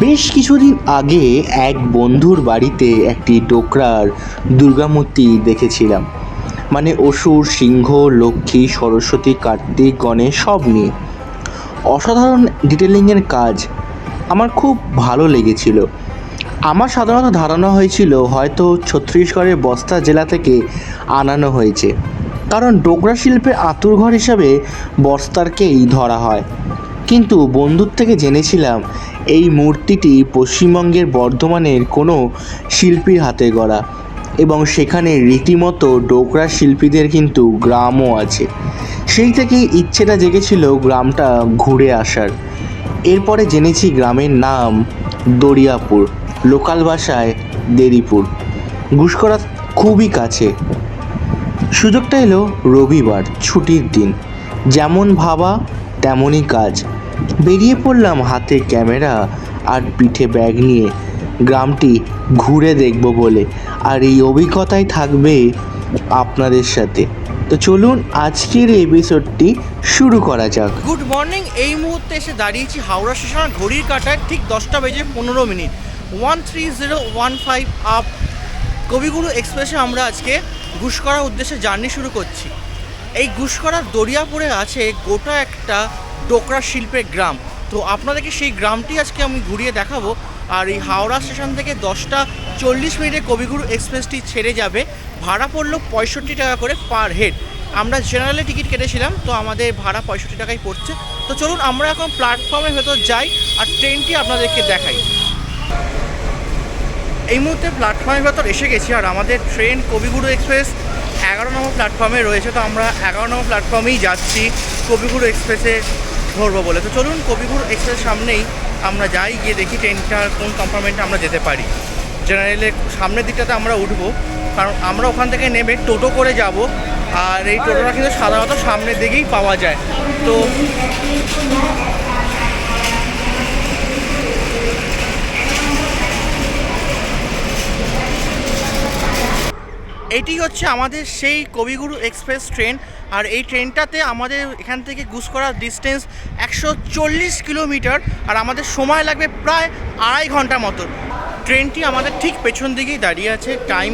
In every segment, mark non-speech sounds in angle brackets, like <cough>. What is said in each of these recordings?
বেশ কিছুদিন আগে এক বন্ধুর বাড়িতে একটি ডোকরার দুর্গামূর্তি দেখেছিলাম। মানে অসুর, সিংহ, লক্ষ্মী, সরস্বতী, কার্তিক, গণেশ, সব নিয়ে। অসাধারণ ডিটেলিংয়ের কাজ আমার খুব ভালো লেগেছিল। আমার সাধারণত ধারণা হয়েছিল হয়তো ছত্তিশগড়ের বস্তা জেলা থেকে আনানো হয়েছে। কারণ ডোকরা শিল্পের আঁতুড়ঘর হিসাবে বস্তারকেই ধরা হয়। কিন্তু বন্ধুর থেকে জেনেছিলাম এই মূর্তিটি পশ্চিমবঙ্গের বর্ধমানের কোনো শিল্পীর হাতে গড়া এবং সেখানে রীতিমতো ডোকরা শিল্পীদের কিন্তু গ্রামও আছে। সেই থেকেই ইচ্ছেটা জেগেছিল গ্রামটা ঘুরে আসার। এরপরে জেনেছি গ্রামের নাম দরিয়াপুর, লোকাল ভাষায় দেরিপুর। ঘুষকরা খুবই কাছে। সুযোগটা এলো রবিবার, ছুটির দিন। যেমন ভাবা, তেমনই কাজ। বেরিয়ে পড়লাম হাতে ক্যামেরা আর পিঠে ব্যাগ নিয়ে। গ্রামটি ঘুরে দেখব বলে। আর এই অভিজ্ঞতাই থাকবে আপনাদের সাথে। তো চলুন আজকের এপিসোডটি শুরু করা যাক। গুড মর্নিং এই মুহূর্তে এসে দাঁড়িয়েছি হাওড়া স্টেশন ঘড়ির কাটায় ঠিক দশটা বেজে পনেরো minute. One three zero one five up Kaviguru এক্সপ্রেসে আমরা আজকে ঘুষকরার উদ্দেশ্যে জার্নি শুরু করছি। এই ঘুষকরার দরিয়াপুরে আছে গোটা একটা ডোকরা শিল্পের গ্রাম। তো আপনাদেরকে সেই গ্রামটি আজকে আমি ঘুরিয়ে দেখাবো। আর এই হাওড়া স্টেশন থেকে দশটা চল্লিশ মিনিটে কবিগুরু এক্সপ্রেসটি ছেড়ে যাবে। ভাড়া পড়ল পঁয়ষট্টি টাকা করে পার হেড। আমরা জেনারেলে টিকিট কেটেছিলাম, তো আমাদের ভাড়া পঁয়ষট্টি টাকাই পড়ছে। তো চলুন আমরা এখন প্ল্যাটফর্মের ভেতর যাই আর ট্রেনটি আপনাদেরকে দেখাই। এই মুহূর্তে প্ল্যাটফর্মের ভেতর এসে গেছি আর আমাদের ট্রেন কবিগুরু এক্সপ্রেস এগারো নম্বর প্ল্যাটফর্মে রয়েছে। তো আমরা এগারো নম্বর প্ল্যাটফর্মেই যাচ্ছি কবিগুরু এক্সপ্রেসে। ধরবো বলে। তো চলুন কবিগুরু এক্সপ্রেস সামনেই আমরা যাই, গিয়ে দেখি ট্রেনটার কোন কম্পার্টমেন্টে আমরা যেতে পারি। জেনারেলে সামনের দিকটাতে আমরা উঠবো, কারণ আমরা ওখান থেকে নেমে টোটো করে যাব, আর এই টোটোটা কিন্তু সাধারণত সামনের দিকেই পাওয়া যায়। তো এটি হচ্ছে আমাদের সেই কবিগুরু এক্সপ্রেস ট্রেন। আর এই ট্রেনটাতে আমাদের এখান থেকে গুস করার ডিস্টেন্স একশো চল্লিশ কিলোমিটার। আর আমাদের সময় লাগবে প্রায় আড়াই ঘণ্টা মতো। ট্রেনটি আমাদের ঠিক পেছন দিকেই দাঁড়িয়ে আছে। টাইম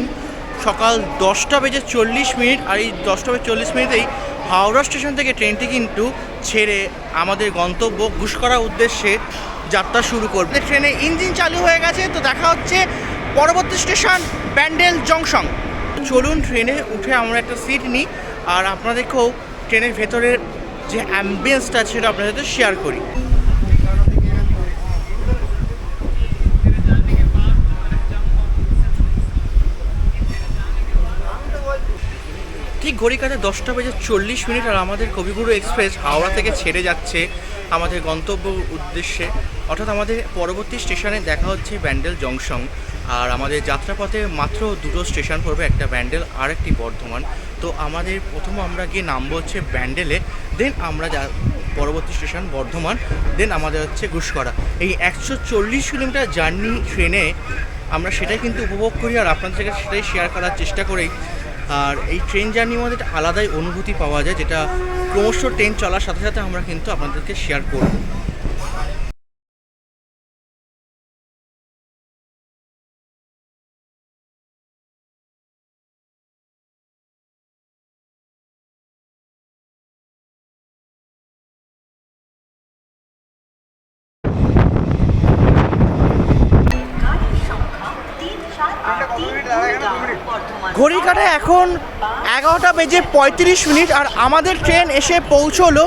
সকাল দশটা বেজে চল্লিশ মিনিট। আর এই দশটা বেজে চল্লিশ মিনিটেই হাওড়া স্টেশন থেকে ট্রেনটি কিন্তু ছেড়ে আমাদের গন্তব্য ঘুষ করার উদ্দেশ্যে যাত্রা শুরু করবে। ট্রেনে ইঞ্জিন চালু হয়ে গেছে। তো দেখা হচ্ছে পরবর্তী স্টেশন, ব্যান্ডেল জংশন। চলুন ট্রেনে উঠে আমরা একটা সিট নিই, আর আপনাদেরকেও ট্রেনের ভেতরের যে অ্যাম্বিয়েন্সটা সেটা আপনাদের সাথে শেয়ার করি। ঠিক ঘড়ি কাছে দশটা বেজে চল্লিশ মিনিট, আর আমাদের কবিগুরু এক্সপ্রেস হাওড়া থেকে ছেড়ে যাচ্ছে আমাদের গন্তব্য উদ্দেশ্যে। অর্থাৎ আমাদের পরবর্তী স্টেশনে দেখা হচ্ছে ব্যান্ডেল জংশন। আর আমাদের যাত্রাপথে মাত্র দুটো স্টেশন পড়বে, একটা ব্যান্ডেল আর একটি বর্ধমান। তো আমাদের প্রথম আমরা গিয়ে নামবো হচ্ছে ব্যান্ডেলে দেন আমরা যা পরবর্তী স্টেশন বর্ধমান দেন আমাদের হচ্ছে ঘুষকরা এই একশো চল্লিশ কিলোমিটার জার্নি ট্রেনে আমরা সেটাই কিন্তু উপভোগ করি আর আপনাদের সাথে সেটাই শেয়ার করার চেষ্টা করেই। আর এই ট্রেন জার্নির মধ্যে একটা আলাদাই অনুভূতি পাওয়া যায়, যেটা ক্রমশ ট্রেন চলার সাথে সাথে আমরা কিন্তু আপনাদেরকে শেয়ার করব। বেজে পঁয়ত্রিশ মিনিট আর আমাদের ট্রেন এসে পৌঁছলো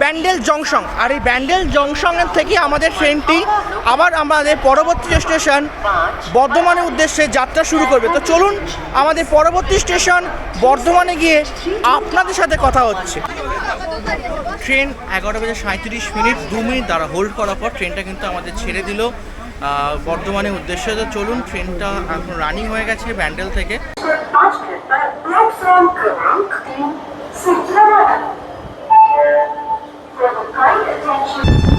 ব্যান্ডেল জংশন। আর এই ব্যান্ডেল জংশনের থেকে আমাদের ট্রেনটি আবার আমাদের পরবর্তী স্টেশন বর্ধমানের উদ্দেশ্যে যাত্রা শুরু করবে। তো চলুন আমাদের পরবর্তী স্টেশন বর্ধমানে গিয়ে আপনাদের সাথে কথা হচ্ছে। ট্রেন এগারোটা বাজে সাঁত্রিশ মিনিট, দু মিনিট দ্বারা হোল্ড করার পর ট্রেনটা কিন্তু আমাদের ছেড়ে দিল বর্ধমানের উদ্দেশ্যে। তো চলুন, ট্রেনটা এখন রানিং হয়ে গেছে ব্যান্ডেল থেকে। Platform Krunk 3, Sırtlama Alanı. Kind attention...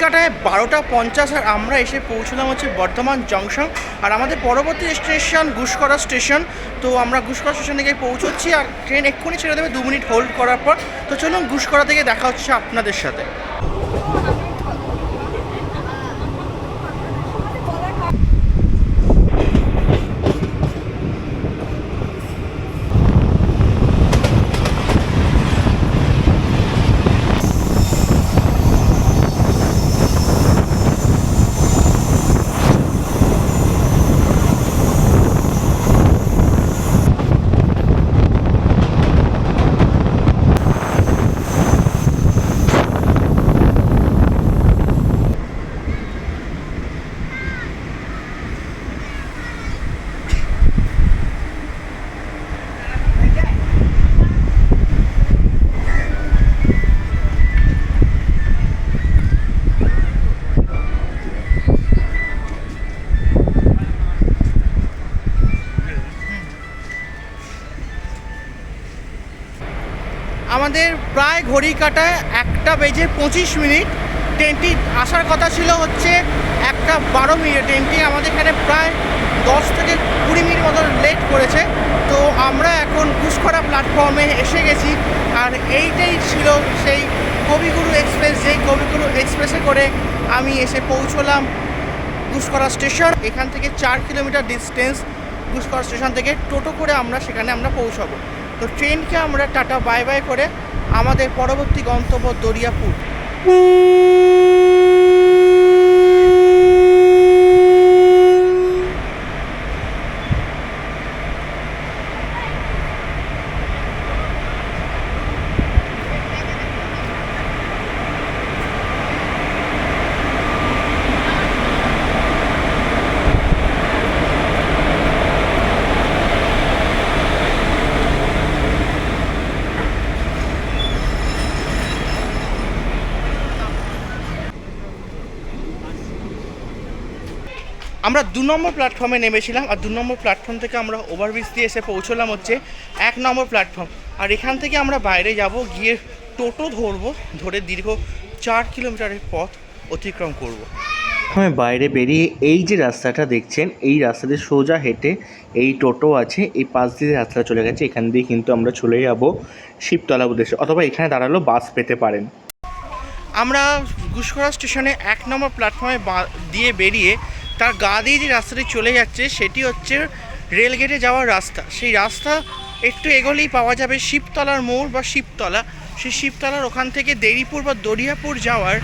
কাটায় বারোটা পঞ্চাশ আর আমরা এসে পৌঁছলাম হচ্ছে বর্ধমান জংশন। আর আমাদের পরবর্তী স্টেশন গুসকরা স্টেশন। তো আমরা গুসকরা স্টেশনে গিয়ে পৌঁছচ্ছি আর ট্রেন এক্ষুনি ছেড়ে দেবে দু মিনিট হোল্ড করার পর। তো চলুন গুসকরা থেকে দেখা হচ্ছে আপনাদের সাথে। আমাদের প্রায় ঘড়ি কাটায় একটা বেজে পঁচিশ মিনিট। ট্রেনটি আসার কথা ছিল হচ্ছে একটা বারো মিনিট। ট্রেনটি আমাদের এখানে প্রায় দশ থেকে কুড়ি মিনিট মতো লেট করেছে। তো আমরা এখন ঘুষকরা প্ল্যাটফর্মে এসে গেছি। আর এইটাই ছিল সেই কবিগুরু এক্সপ্রেস, যেই কবিগুরু এক্সপ্রেসে করে আমি এসে পৌঁছলাম ঘুষকরা স্টেশন। এখান থেকে চার কিলোমিটার ডিস্টেন্স ঘুষকরা স্টেশন থেকে টোটো করে আমরা সেখানে আমরা পৌঁছাবো। তো ট্রেনকে আমরা টাটা বাই বাই করে আমাদের পরবর্তী গন্তব্য দরিয়াপুর। আমরা দু নম্বর প্ল্যাটফর্মে নেমেছিলাম আর দু নম্বর প্ল্যাটফর্ম থেকে আমরা ওভারব্রিজ দিয়ে এসে পৌঁছলাম হচ্ছে এক নম্বর প্ল্যাটফর্ম আর এখান থেকে আমরা বাইরে যাব গিয়ে টোটো ধরবো ধরে দীর্ঘ চার কিলোমিটারের পথ অতিক্রম করব। প্রথমে বাইরে বেরিয়ে এই যে রাস্তাটা দেখছেন এই রাস্তাতে সোজা হেঁটে এই টোটো আছে এই পাশ দিয়ে রাস্তা চলে গেছে এখান দিয়ে কিন্তু আমরা চলে যাব শিবতলা উদ্দেশ্যে অথবা এখানে দাঁড়াল বাস পেতে পারেন আমরা গুসকরা স্টেশনে এক নম্বর প্ল্যাটফর্মে দিয়ে বেরিয়ে তার গা দিয়ে যে রাস্তাটি চলে যাচ্ছে, সেটি হচ্ছে রেলগেটে যাওয়ার রাস্তা। সেই রাস্তা একটু এগোলেই পাওয়া যাবে শিবতলার মোড় বা শিবতলা। সেই শিবতলার ওখান থেকে দেরিপুর বা দরিয়াপুর যাওয়ার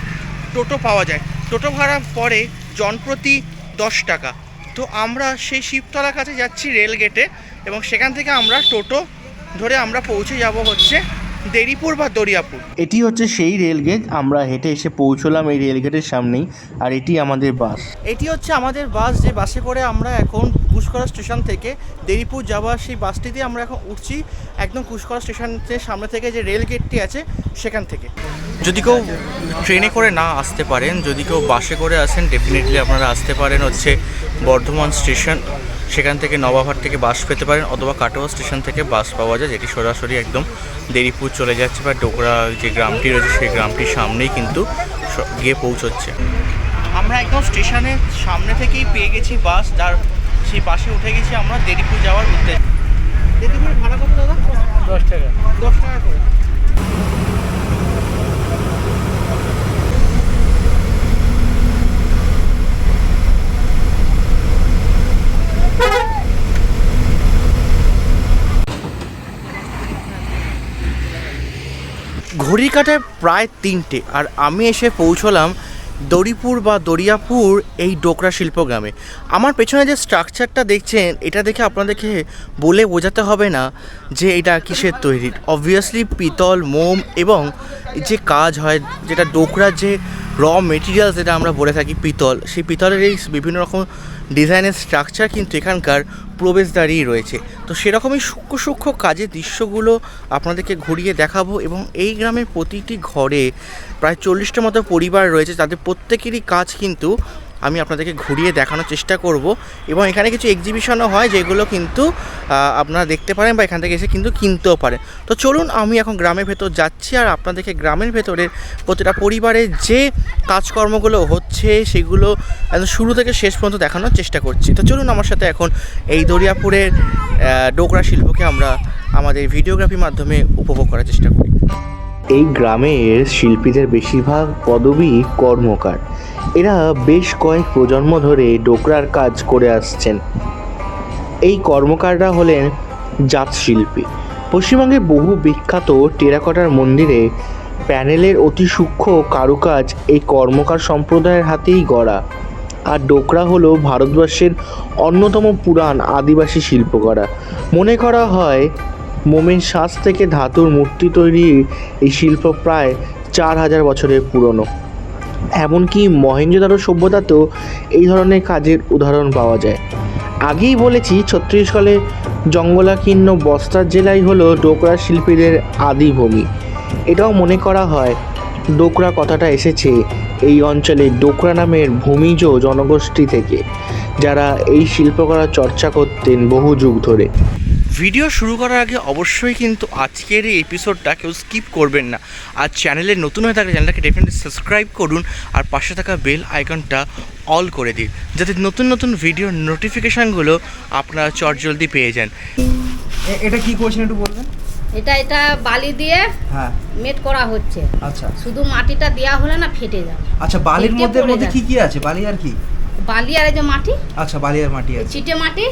টোটো পাওয়া যায়। টোটো ভাড়া পড়ে জনপ্রতি দশ টাকা। তো আমরা সেই শিবতলার কাছে যাচ্ছি রেলগেটে এবং সেখান থেকে আমরা টোটো ধরে আমরা পৌঁছে যাব হচ্ছে দেরিপুর বা দরিয়াপুর। এটি হচ্ছে সেই রেলগেট আমরা হেঁটে এসে পৌঁছলাম এই রেলগেটের সামনেই আর এটি আমাদের বাস। এটি হচ্ছে আমাদের বাস যে বাসে করে আমরা এখন কুশকরা স্টেশন থেকে দেরিপুর যাওয়ার সেই বাসটিতে আমরা এখন উঠছি একদম কুশকরা স্টেশনের সামনে থেকে যে রেল গেটটি আছে সেখান থেকে। যদি কেউ ট্রেনে করে না আসতে পারেন যদি কেউ বাসে করে আসেন ডেফিনেটলি আপনারা আসতে পারেন হচ্ছে বর্ধমান স্টেশন। সেখান থেকে নবাবহাট থেকে বাস পেতে পারেন অথবা কাটোয়া স্টেশন থেকে বাস পাওয়া যায় যেটি সরাসরি একদম দেরিপুর চলে যাচ্ছে বা ডোকরা যে গ্রামটি রয়েছে সেই গ্রামটির সামনেই কিন্তু গিয়ে পৌঁছচ্ছে। আমরা একদম স্টেশনের সামনে থেকেই পেয়ে গেছি বাস যার সেই বাসে উঠে গেছি আমরা দেরিপুর যাওয়ার উদ্দেশ্যে। দেরিপুর ভাড়া কত দাদা? দশ টাকা। দশ টাকা করে। ঘড়ি কাটায় প্রায় তিনটে, আর আমি এসে পৌঁছলাম দরিপুর বা দরিয়াপুর এই ডোকরা শিল্প গ্রামে আমার পেছনে যে স্ট্রাকচারটা দেখছেন, এটা দেখে আপনাদেরকে বলে বোঝাতে হবে না যে এটা কিসের তৈরি। অবভিয়াসলি পিতল, মোম এবং যে কাজ হয়, যেটা ডোকরার যে র মেটেরিয়ালস যেটা আমরা বলে থাকি পিতল, সেই পিতলের এই বিভিন্ন রকম ডিজাইনের স্ট্রাকচার কিন্তু এখানকার প্রবেশদ্বারেই রয়েছে। তো সেরকমই সূক্ষ্ম সূক্ষ্ম কাজের দৃশ্যগুলো আপনাদেরকে ঘুরিয়ে দেখাবো এবং এই গ্রামের প্রতিটি ঘরে প্রায় চল্লিশটা মতো পরিবার রয়েছে তাদের প্রত্যেকেরই কাজ কিন্তু আমি আপনাদেরকে ঘুরিয়ে দেখানোর চেষ্টা করব এবং এখানে কিছু এক্সিবিশনও হয় যেগুলো কিন্তু আপনারা দেখতে পারেন বা এখান থেকে এসে কিন্তু কিনতেও পারেন। তো চলুন আমি এখন গ্রামের ভেতর যাচ্ছি আর আপনাদেরকে গ্রামের ভেতরের প্রতিটা পরিবারের যে কাজকর্মগুলো হচ্ছে সেগুলো শুরু থেকে শেষ পর্যন্ত দেখানোর চেষ্টা করছি। তো চলুন আমার সাথে এখন এই দরিয়াপুরের ডোকরা শিল্পকে আমরা আমাদের ভিডিওগ্রাফির মাধ্যমে উপভোগ করার চেষ্টা করি। এই গ্রামের শিল্পীদের বেশিরভাগ পদবী কর্মকার। এরা বেশ কয়েক প্রজন্ম ধরে ডোকরার কাজ করে আসছেন। এই কর্মকাররা হলেন জাত শিল্পী। পশ্চিমবঙ্গের বহু বিখ্যাত টেরাকোটার মন্দিরে প্যানেলের অতি সূক্ষ্ম কারুকাজ এই কর্মকার সম্প্রদায়ের হাতেই গড়া। আর ডোকরা হলো ভারতবর্ষের অন্যতম পুরাণ আদিবাসী শিল্পকলা মনে করা হয় মোমের শ্বাস থেকে ধাতুর মূর্তি তৈরির এই শিল্প প্রায় চার হাজার বছরের পুরনো। এমনকি মহেঞ্জোদারো সভ্যতাতেও এই ধরনের কাজের উদাহরণ পাওয়া যায়। আগেই বলেছি, ছত্রিশগড়ে জঙ্গলাকীর্ণ বস্তার জেলাই হলো ডোকরা শিল্পীদের আদিভূমি এটাও মনে করা হয়, ডোকরা কথাটা এসেছে এই অঞ্চলে ডোকরা নামের ভূমিজ জনগোষ্ঠী থেকে, যারা এই শিল্পকলার চর্চা করতেন বহু যুগ ধরে। ভিডিও শুরু করার আগে অবশ্যই কিন্তু আজকের এই এপিসোডটা কেউ স্কিপ করবেন না। আর চ্যানেলে নতুন হয়ে থাকলে চ্যানেলটাকে ডেফিনেটলি সাবস্ক্রাইব করুন আর পাশে থাকা বেল আইকনটা অল করে দিন যাতে নতুন নতুন ভিডিওর নোটিফিকেশানগুলো আপনারা চটজলদি পেয়ে যান। এটা কি করছেন একটু বলবেন? এটা এটা বালি দিয়ে হ্যাঁ। মেট করা হচ্ছে। আচ্ছা। শুধু মাটিটা দেওয়া হলে না ফেটে যাবে। আচ্ছা বালির মধ্যে মধ্যে কি কি আছে? বালি আর কি? বালি আর এই যে মাটি। আচ্ছা বালি আর মাটি আছে। চিটে মাটি।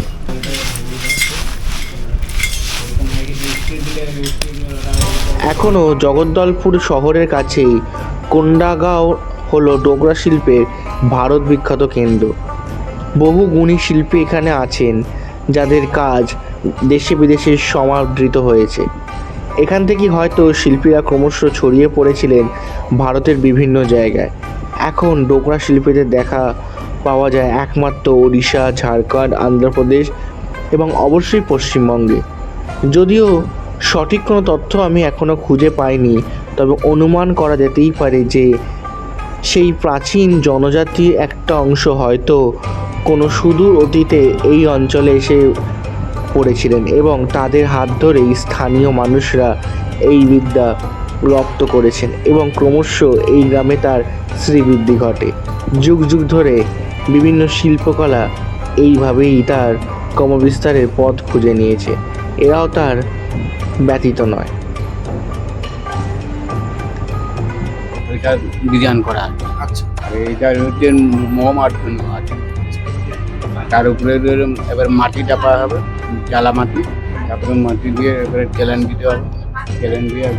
এখনও জগদ্দলপুর শহরের কাছেই কোন্ডাগাঁও হলো ডোগরা শিল্পের ভারত বিখ্যাত কেন্দ্র। বহু গুণী শিল্পী এখানে আছেন, যাদের কাজ দেশে বিদেশে সমাদৃত হয়েছে। এখান থেকে হয়তো শিল্পীরা ক্রমশ ছড়িয়ে পড়েছিলেন ভারতের বিভিন্ন জায়গায়। এখন ডোকরা শিল্পীদের দেখা পাওয়া যায় একমাত্র ওড়িশা, ঝাড়খণ্ড অন্ধ্রপ্রদেশ এবং অবশ্যই পশ্চিমবঙ্গে। যদিও সঠিক কোনো তথ্য আমি এখনও খুঁজে পাইনি, তবে অনুমান করা যেতেই পারে যে সেই প্রাচীন জনজাতির একটা অংশ হয়তো কোনো সুদূর অতীতে এই অঞ্চলে এসে পড়েছিলেন এবং তাদের হাত ধরেই স্থানীয় মানুষরা এই বিদ্যা রপ্ত করেছেন এবং ক্রমশ এই গ্রামে তার শ্রীবৃদ্ধি ঘটে। যুগ যুগ ধরে বিভিন্ন শিল্পকলা এইভাবেই তার ক্রমবিস্তারের পথ খুঁজে নিয়েছে। এরাও তার ব্যতীত নয়। এটা ডিজাইন করা আচ্ছা। আর এটা হচ্ছে মোম আর আছে। তার উপরে এবার মাটি চাপা হবে জ্বালা মাটি। তারপরে মাটি দিয়ে এবারে চ্যালেন দিতে হবে। চ্যালেন দিয়ে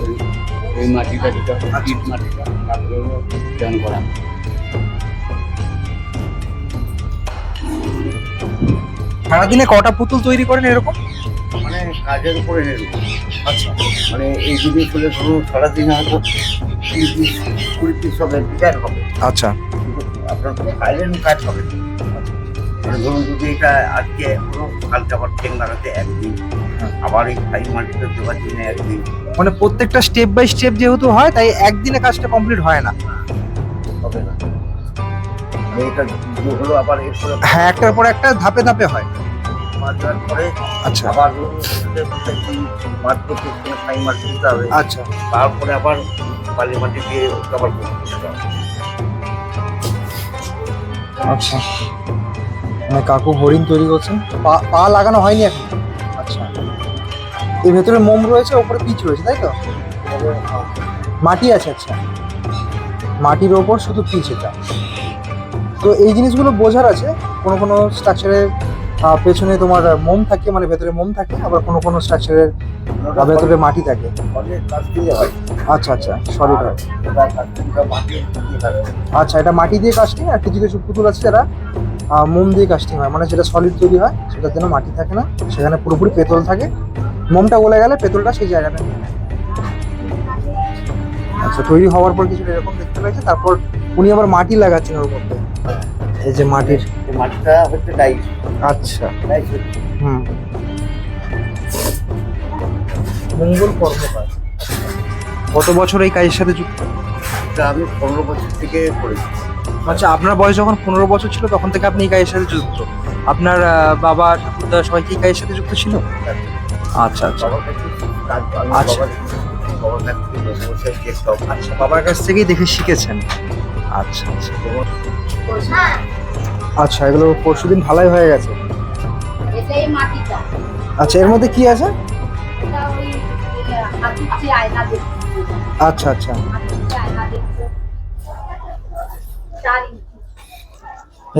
ওই- ওই মাটিটা দিতে হবে ইট মাটিটা। তারপরে ডিজাইন করা সারাদিনে কটা পুতুল তৈরি করেন এরকম? মানে কাজের উপরে নির্ভর আচ্ছা। মানে এই জিনিস হলে ধরুন সারাদিন হয়তো তিরিশ পিস কুড়ি পিস হবে ডিজাইন হবে। আচ্ছা। আপনার কোনো সাইলেন্ট কাজ হবে মানে ধরুন যদি এটা আজকে হলো কালকে আবার ঠেং লাগাতে একদিন আবার এই ফাইভ মাল্টিতে দেওয়ার জন্য একদিন। মানে প্রত্যেকটা স্টেপ বাই স্টেপ যেহেতু হয় তাই একদিনে কাজটা কমপ্লিট হয় না। হবে না। মানে এটা হলো আবার হ্যাঁ একটার পর একটা ধাপে ধাপে হয়। দেওয়ার পরে আচ্ছা। আবার করতে দিতে হবে? আচ্ছা। তারপরে আবার বালি মাটি দিয়ে আবার আচ্ছা। মানে কাকু হরিণ তৈরি করছেন পা পা লাগানো হয়নি এখন? আচ্ছা। এর ভেতরে মোম রয়েছে ওপরে পিচ রয়েছে তাই তো? মাটি আছে আচ্ছা। মাটির ওপর শুধু পিচ এটা। তো এই জিনিসগুলো বোঝার আছে? কোনো কোনো স্ট্রাকচারের পেছনে তোমার মোম থাকে মানে ভেতরে মোম থাকে, আবার কোনো কোনো স্ট্রাকচারের ভেতরে মাটি থাকে। আচ্ছা আচ্ছা সলিড হয় আচ্ছা এটা মাটি দিয়ে কাস্টিং আর কিছু কিছু পুতুল আছে যারা মোম দিয়ে কাস্টিং হয়। মানে যেটা সলিড তৈরি হয়, সেটার জন্য মাটি থাকে না। সেখানে পুরোপুরি পেতল থাকে। মোমটা গলে গেলে পেতলটা সেই জায়গাটা। আচ্ছা তৈরি হওয়ার পর কিছু এরকম দেখতে পেয়েছে তারপর উনি আবার মাটি লাগাচ্ছেন ওর মধ্যে। এই যে মাটির মাটিটা হচ্ছে ডাইস। আচ্ছা। ডাইস হুম। মঙ্গল কর্মকার কত বছর এই কাজের সাথে যুক্ত? এটা আমি পনেরো বছর থেকে করেছি আচ্ছা আপনার বয়স যখন পনেরো বছর ছিল তখন থেকে আপনি এই কাজের সাথে যুক্ত। আপনার বাবা ঠাকুরদা সবাই কি এই কাজের সাথে যুক্ত ছিল? আচ্ছা আচ্ছা। আচ্ছা। আচ্ছা বাবার কাছ থেকেই দেখে শিখেছেন। আচ্ছা আচ্ছা। আচ্ছা এগুলো পরশুদিন ঢালাই হয়ে গেছে। আচ্ছা এর মধ্যে কি আছে? আচ্ছা আচ্ছা।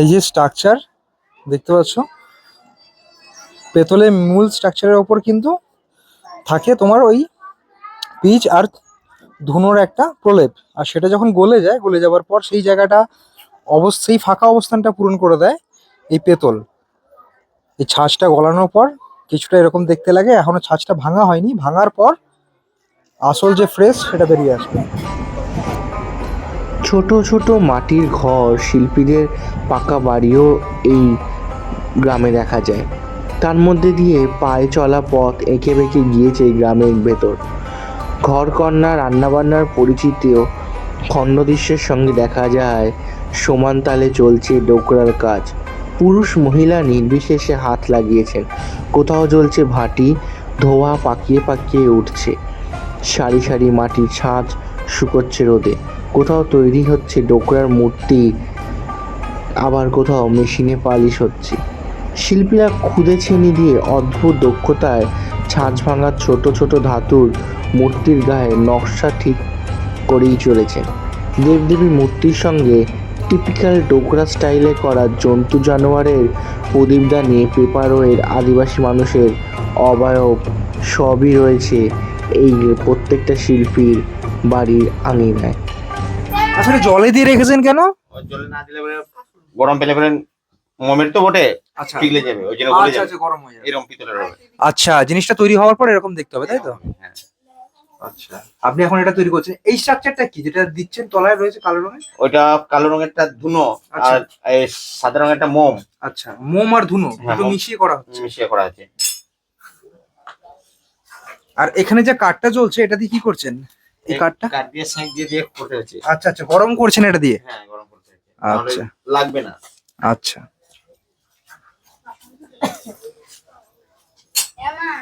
এই যে স্ট্রাকচার দেখতে পাচ্ছ? পেতলের মূল স্ট্রাকচারের ওপর কিন্তু থাকে তোমার ওই পিচ আর ধুনোর একটা প্রলেপ। আর সেটা যখন গলে যায় গলে যাওয়ার পর সেই জায়গাটা অবশ্যই ফাঁকা অবস্থানটা পূরণ করে দেয় এই পেতল। এই ছাঁচটা গলানোর পর কিছুটা এরকম দেখতে লাগে, এখনও ছাঁচটা ভাঙা হয়নি। ভাঙার পর আসল যে ফ্রেশ সেটা বেরিয়ে আসবে। ছোট ছোট মাটির ঘর শিল্পীদের পাকা বাড়িও এই গ্রামে দেখা যায়। তার মধ্যে দিয়ে পায়ে চলা পথ এঁকে বেঁকে গিয়েছে এই গ্রামের ভেতর। ঘর, কন্যা, রান্নাবান্নার পরিচিতিও খণ্ডদৃশ্যের সঙ্গে দেখা যায় সমান তালে চলছে ডোকরার কাজ। পুরুষ মহিলা নির্বিশেষে হাত লাগিয়েছেন। কোথাও জ্বলছে ভাটি, ধোয়া পাকিয়ে পাকিয়ে উঠছে। সারি সারি মাটির ছাঁচ শুকোচ্ছে রোদে। কোথাও তৈরি হচ্ছে ডোকরার মূর্তি, আবার কোথাও মেশিনে পালিশ হচ্ছে। শিল্পীরা খুদে ছেনি দিয়ে অদ্ভুত দক্ষতায় ছাঁচ ভাঙা ছোট ছোট ধাতুর মূর্তির গায়ে নকশা ঠিক করেই চলেছেন। দেবদেবী মূর্তির সঙ্গে টিপিক্যাল ডোকরা স্টাইলে করা জন্তু জানোয়ারের প্রদীপদানি পেপারোয়ের আদিবাসী মানুষের অবয়ব সবই রয়েছে এই প্রত্যেকটা শিল্পীর বাড়ির আঙিনায়। আসলে জলে দিয়ে রেখেছেন কেন? জলে না দিলে গরম পেলে পরে মোমের তো বটে আচ্ছা। পিঘলে যাবে ওই জন্য গলে আচ্ছা যাবে। আচ্ছা গরম হয়ে যাবে। এরকম পিতলের হবে। আচ্ছা জিনিসটা তৈরি হওয়ার পর এরকম দেখতে হবে তাই তো? হ্যাঁ। আচ্ছা। আপনি এখন এটা তৈরি করছেন। এই স্ট্রাকচারটা কি? যেটা দিচ্ছেন তলায় রয়েছে কালো রঙের? ওইটা কালো রঙেরটা ধুনো আচ্ছা। আর এই সাদা রঙেরটা মোম। আচ্ছা মোম আর ধুনো হ্যাঁ, দুটো মিশিয়ে করা হচ্ছে। মিশিয়ে করা আছে আর এখানে যে কাঠটা জ্বলছে এটা দিয়ে কি করছেন? এই কাঠটা? কাঠ দিয়ে সেঁক দিয়ে দিয়ে করতে হচ্ছে। আচ্ছা আচ্ছা গরম করছেন এটা দিয়ে? হ্যাঁ গরম করতে হচ্ছে। আচ্ছা। লাগবে না। আচ্ছা।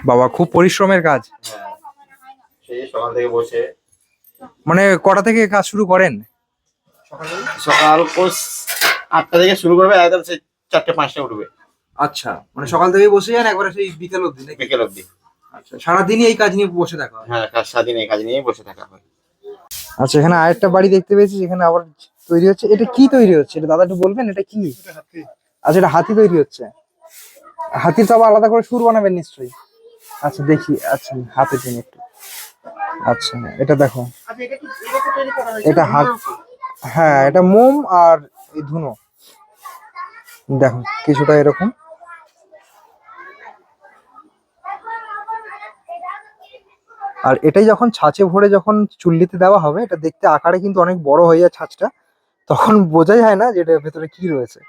বাবা খুব পরিশ্রমের কাজ। হ্যাঁ। সেই সকাল থেকে বসে। মানে কটা থেকে কাজ শুরু করেন? সকাল কোস আটটা থেকে শুরু করবে একদম সেই চারটে পাঁচটা উঠবে। আচ্ছা মানে সকাল থেকে বসে যান একবারে সেই বিকেল অবধি বিকেল অব্দি আচ্ছা সারাদিনই এই কাজ নিয়ে বসে থাকা হ্যাঁ? কাজ সারাদিন এই কাজ নিয়ে বসে থাকা হয়। আচ্ছা এখানে আরেকটা বাড়ি দেখতে পেয়েছি যেখানে আবার তৈরি হচ্ছে। এটা কি তৈরি হচ্ছে? এটা দাদা একটু বলবেন এটা কি? আচ্ছা এটা হাতি তৈরি হচ্ছে। হাতির তো আবার আলাদা করে সুর বানাবেন নিশ্চয়ই। আচ্ছা দেখি আচ্ছা হাতের জন্য একটু। আচ্ছা এটা দেখো। এটা হাত হ্যাঁ এটা মোম আর এই ধুনো। দেখো কিছুটা এরকম। আর এটাই যখন ছাঁচে ভরে যখন চুল্লিতে দেওয়া হবে এটা দেখতে আকারে কিন্তু অনেক বড় হয়ে যায় ছাঁচটা তখন বোঝাই যায় না যে এটার ভেতরে কি রয়েছে।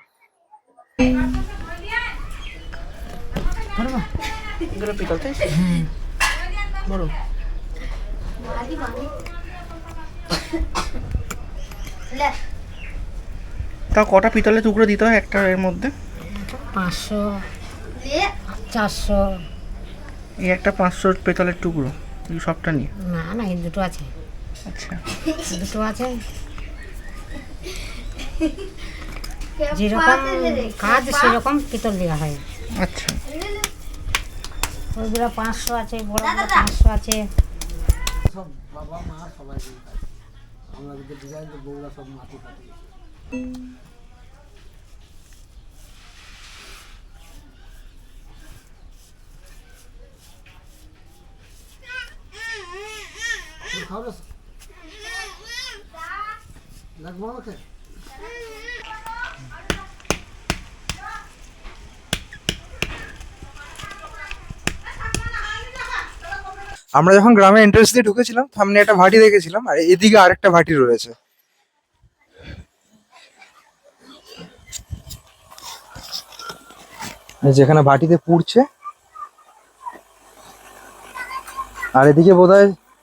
<coughs> তা কটা পিতলের টুকরো দিতে হয় একটা এর মধ্যে? পাঁচশো চারশো। এই একটা পাঁচশো পেতলের টুকরো এই সবটা নিয়ে। না না এই দুটো আছে। আচ্ছা। দুটো আছে। যেরকম কাজ সেরকম পিতল দেওয়া হয়। আচ্ছা। ওইগুলো পাঁচশো আছে বড়গুলো পাঁচশো আছে। আমরা আমরা যখন গ্রামে এন্ট্রেন্স দিয়ে ঢুকেছিলাম, সামনে একটা ভাটি দেখেছিলাম, আর এদিকে আরেকটা ভাটি রয়েছে। যেখানে ভাটিতে পুড়ছে। আর এদিকে বোধ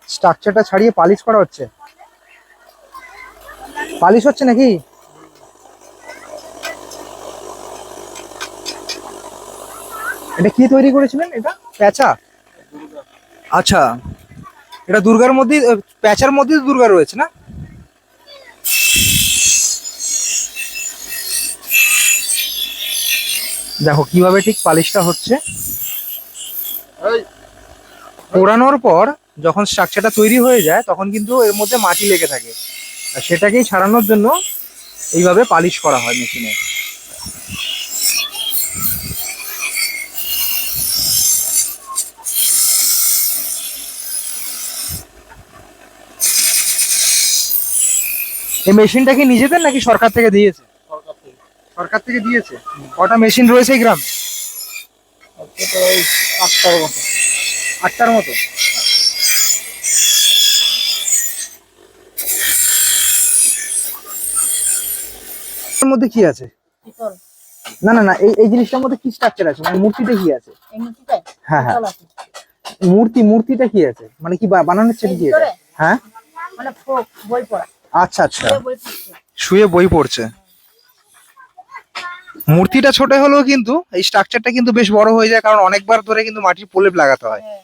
স্ট্রাকচারটা ছাড়িয়ে পালিশ করা হচ্ছে। পালিশ হচ্ছে নাকি? এটা কি তৈরি করেছিলেন? এটা প্যাঁচা? আচ্ছা এটা দুর্গার মধ্যে প্যাঁচার মধ্যে দুর্গা রয়েছে না? দেখো কীভাবে ঠিক পালিশটা হচ্ছে। পোড়ানোর পর যখন স্ট্রাকচারটা তৈরি হয়ে যায় তখন কিন্তু এর মধ্যে মাটি লেগে থাকে। আর সেটাকেই ছাড়ানোর জন্য এইভাবে পালিশ করা হয় মেশিনে। এই মেশিনটা কি নিজেদের নাকি সরকার থেকে দিয়েছে? সরকার থেকে দিয়েছে? কটা মেশিন রয়েছে এই গ্রামে? আটটার মতো। আটটার মতো। মধ্যে কি আছে? না না না এই এই জিনিসটার মধ্যে কি স্ট্রাকচার আছে? মানে মূর্তিটা কি আছে? হ্যাঁ হ্যাঁ। মূর্তি মূর্তিটা কি আছে? মানে কি বানানোর চেন কি হ্যাঁ? মানে বই পড়া। আচ্ছা আচ্ছা। শুয়ে বই পড়ছে। মূর্তিটা ছোট হলেও কিন্তু এই স্ট্রাকচারটা কিন্তু বেশ বড় হয়ে যায় কারণ অনেকবার ধরে কিন্তু মাটির প্রলেপ লাগাতে হয়। হ্যাঁ।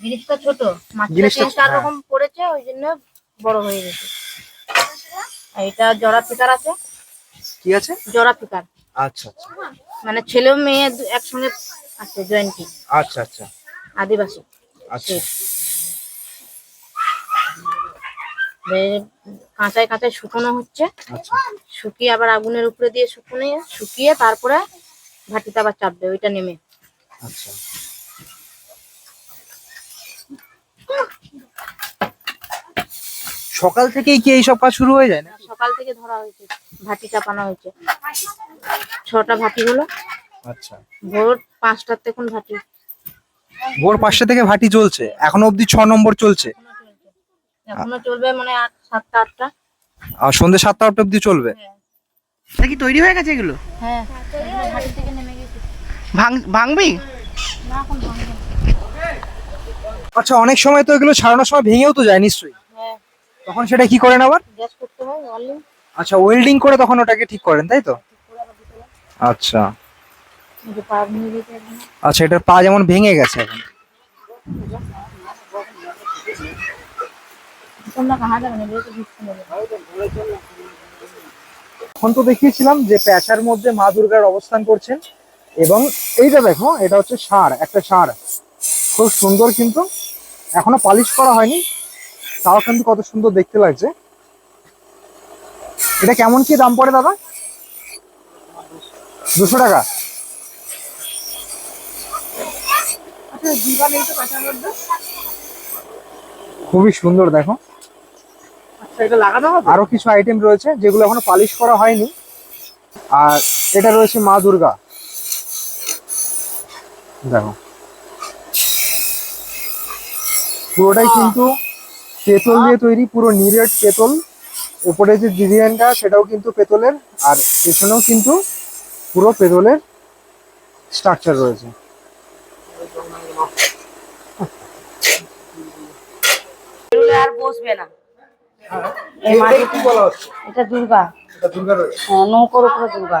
জিনিসটা ছোট। জিনিসটা- চার হ্যাঁ। রকম পড়েছে ওই জন্য বড় হয়ে গেছে। আর এটা জরা ফিকার আছে। কি আছে? জরা ফিকার আচ্ছা আচ্ছা। মানে ছেলে মেয়ে একসঙ্গে আছে জয়েন্টি আচ্ছা আচ্ছা। আদিবাসী। আচ্ছা বে- কাঁচায় কাঁচায় শুকনো হচ্ছে। আচ্ছা। শুকিয়ে আবার আগুনের উপরে দিয়ে শুকনো শুকিয়ে তারপরে ভাটিতে আবার চাপবে ওইটা নেমে। আচ্ছা। সকাল থেকেই কি এইসব কাজ শুরু হয়ে যায় না সকাল থেকে ধরা হয়েছে ভাটি চাপানো হয়েছে। ছটা ভাটি হলো। আচ্ছা। ভোর পাঁচটার তখন ভাটি। ভোর পাঁচটা থেকে ভাটি চলছে। এখনও অবধি ছ নম্বর চলছে। এখনও চলবে মানে আট সাতটা আটটা? আর সন্ধ্যে সাতটা আটটা অবধি চলবে? এটা কি তৈরি হয়ে গেছে এগুলো? হ্যাঁ। ভাটি থেকে নেমে গেছে ভাঙ ভাঙবি? না এখন ভাঙবে না। আচ্ছা অনেক সময় তো এগুলো ছাড়ানোর সময় ভেঙেও তো যায় নিশ্চয়ই। হ্যাঁ। তখন সেটা কি করেন আবার? গ্যাস করতে হয় অনলি আচ্ছা ওয়েল্ডিং করে তখন ওটাকে ঠিক করেন তাই তো? আচ্ছা। এই যে পা ভেঙে গেছে এখন আচ্ছা এটার পা যেমন ভেঙে গেছে এখন তোমরা কাহা যাবে না যেহেতু ভিড় নেবে এখন তো দেখিয়েছিলাম যে প্যাঁচার মধ্যে মা দুর্গার অবস্থান করছেন এবং এইটা দেখো এটা হচ্ছে ষাঁড় একটা ষাঁড়। খুব সুন্দর কিন্তু। এখনও পালিশ করা হয়নি। তাও কিন্তু কত সুন্দর দেখতে লাগছে। এটা কেমন কি দাম পড়ে দাদা? দুশো টাকা। খুবই সুন্দর দেখো আচ্ছা এটা লাগানো হবে আরও কিছু আইটেম রয়েছে যেগুলো এখনও পালিশ করা হয়নি। আর এটা রয়েছে মা দুর্গা। দেখো। পুরোটাই কিন্তু পেতল দিয়ে তৈরি পুরো নিরেট পেতল। উপরে যে ডিজাইনটা সেটাও কিন্তু পেতলের আর পেছনেও কিন্তু পুরো পেতলের স্ট্রাকচার রয়েছে। আর বসবে না। এই মাটি কি বলা এটা দুর্গা। হ্যাঁ নৌকোর উপরে দুর্গা।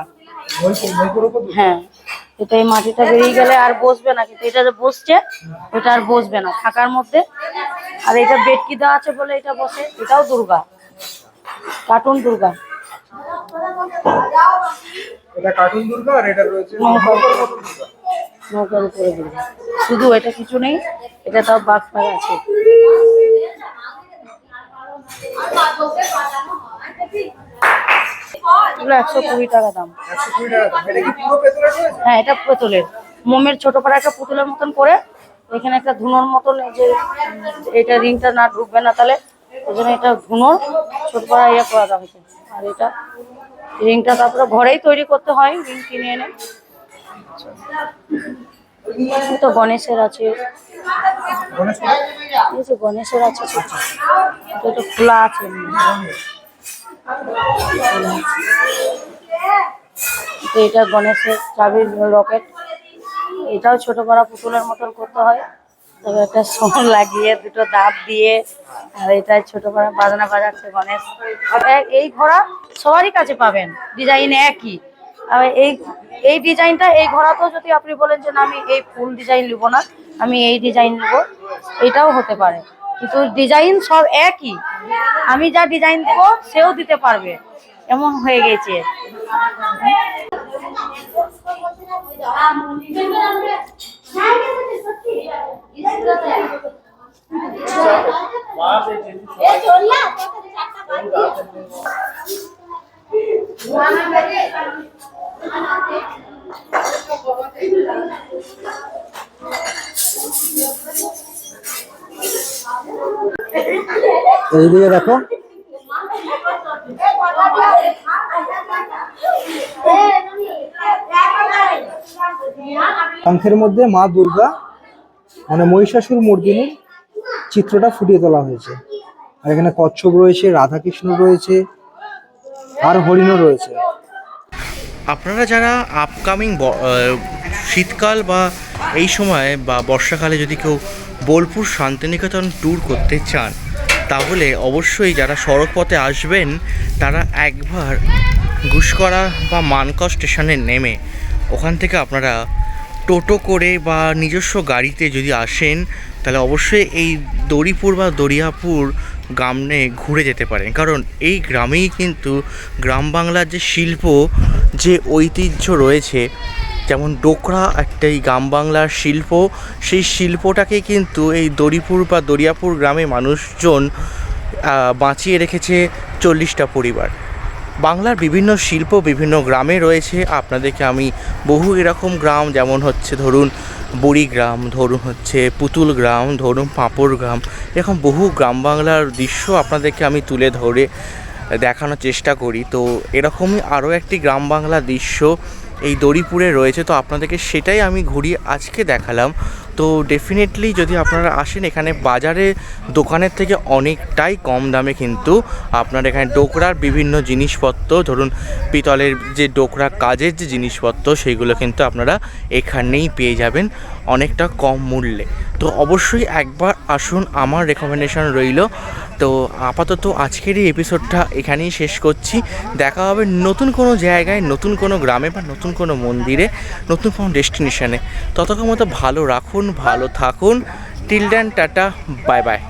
হ্যাঁ এটা এই মাটিটা বেরিয়ে গেলে আর বসবে না কিন্তু এটা যে বসছে ওটা আর বসবে না ফাঁকার মধ্যে। আর এটা বেটকি দেওয়া আছে বলে এটা বসে এটাও দুর্গা। কার্টুন দুর্গা। এটা কার্টুন দুর্গা আর এটা রয়েছে নৌকার দুর্গা। নৌকার উপরে দুর্গা। শুধু এটা কিছু নেই এটা তাও বাঘ আছে। এগুলো একশো কুড়ি টাকা দাম। দাম। হ্যাঁ এটা পুতুলের। মোমের ছোট পাড়া একটা পুতুলের মতন করে এখানে একটা ধুনোর মতন এই যে এটা রিংটা না ঢুকবে না তাহলে ওই জন্য এটা ধুনোর ছোট পাড়া ইয়ে করা হয়েছে। আর এটা রিংটা তারপরে ঘরেই তৈরি করতে হয় রিং কিনে এনে। তো গণেশের আছে। গণেশের আছে খোলা আছে। তো এটা গণেশের চাবির রকেট। এটাও ছোট বড় পুতুলের মতন করতে হয়। তবে একটা সোন লাগিয়ে দুটো দাঁত দিয়ে, আর এটা ছোট বড় বাজনা বাজাচ্ছে গণেশ। এই ঘোড়া সবারই কাছে পাবেন। ডিজাইন একই। এই এই ডিজাইনটা, এই ঘোড়াতেও যদি আপনি বলেন যে না, আমি এই ফুল ডিজাইন নিব না, আমি এই ডিজাইন নিব, এটাও হতে পারে। কিন্তু ডিজাইন সব একই। আমি যা ডিজাইন দেব, সেও দিতে পারবে। এমন হয়ে গেছে। এইদিকে দেখো। শঙ্খের মধ্যে মা দুর্গা মানে মহিষাসুর মর্দিনীর চিত্রটা ফুটিয়ে তোলা হয়েছে। আর এখানে কচ্ছপ রয়েছে, রাধাকৃষ্ণ রয়েছে আর হরিণও রয়েছে। আপনারা যারা আপকামিং শীতকাল বা এই সময় বা বর্ষাকালে যদি কেউ বোলপুর শান্তিনিকেতন ট্যুর করতে চান, তাহলে অবশ্যই যারা সড়ক পথে আসবেন, তারা একবার গুসকরা বা মানকর স্টেশনে নেমে ওখান থেকে আপনারা টোটো করে বা নিজস্ব গাড়িতে যদি আসেন তাহলে অবশ্যই এই দড়িপুর বা দরিয়াপুর গ্রামে ঘুরে যেতে পারেন। কারণ এই গ্রামেই কিন্তু গ্রাম বাংলার যে শিল্প, যে ঐতিহ্য রয়েছে, যেমন ডোকরা একটা এই গ্রাম বাংলার শিল্প, সেই শিল্পটাকে কিন্তু এই দড়িপুর বা দরিয়াপুর গ্রামে মানুষজন বাঁচিয়ে রেখেছে চল্লিশটা পরিবার। বাংলার বিভিন্ন শিল্প বিভিন্ন গ্রামে রয়েছে। আপনাদেরকে আমি বহু এরকম গ্রাম, যেমন হচ্ছে ধরুন বুড়ি গ্রাম, ধরুন হচ্ছে পুতুল গ্রাম, ধরুন পাঁপড় গ্রাম, এরকম বহু গ্রাম বাংলার দৃশ্য আপনাদেরকে আমি তুলে ধরে দেখানোর চেষ্টা করি। তো এরকমই আরও একটি গ্রাম বাংলা দৃশ্য এই দড়িপুরে রয়েছে। তো আপনাদেরকে সেটাই আমি ঘুরিয়ে আজকে দেখালাম। তো ডেফিনেটলি যদি আপনারা আসেন, এখানে বাজারে দোকানের থেকে অনেকটাই কম দামে কিন্তু আপনার এখানে ডোকরার বিভিন্ন জিনিসপত্র, ধরুন পিতলের যে ডোকরা কাজের যে জিনিসপত্র সেইগুলো কিন্তু আপনারা এখানেই পেয়ে যাবেন অনেকটা কম মূল্যে। তো অবশ্যই একবার আসুন, আমার রেকমেন্ডেশন রইল। তো আপাতত আজকের এই এপিসোডটা এখানেই শেষ করছি। দেখা হবে নতুন কোনো জায়গায়, নতুন কোনো গ্রামে বা নতুন কোনো মন্দিরে, নতুন কোনো ডেস্টিনেশনে ততক্ষণ মতো ভালো রাখুন ভালো থাকুন। Till then tata bye bye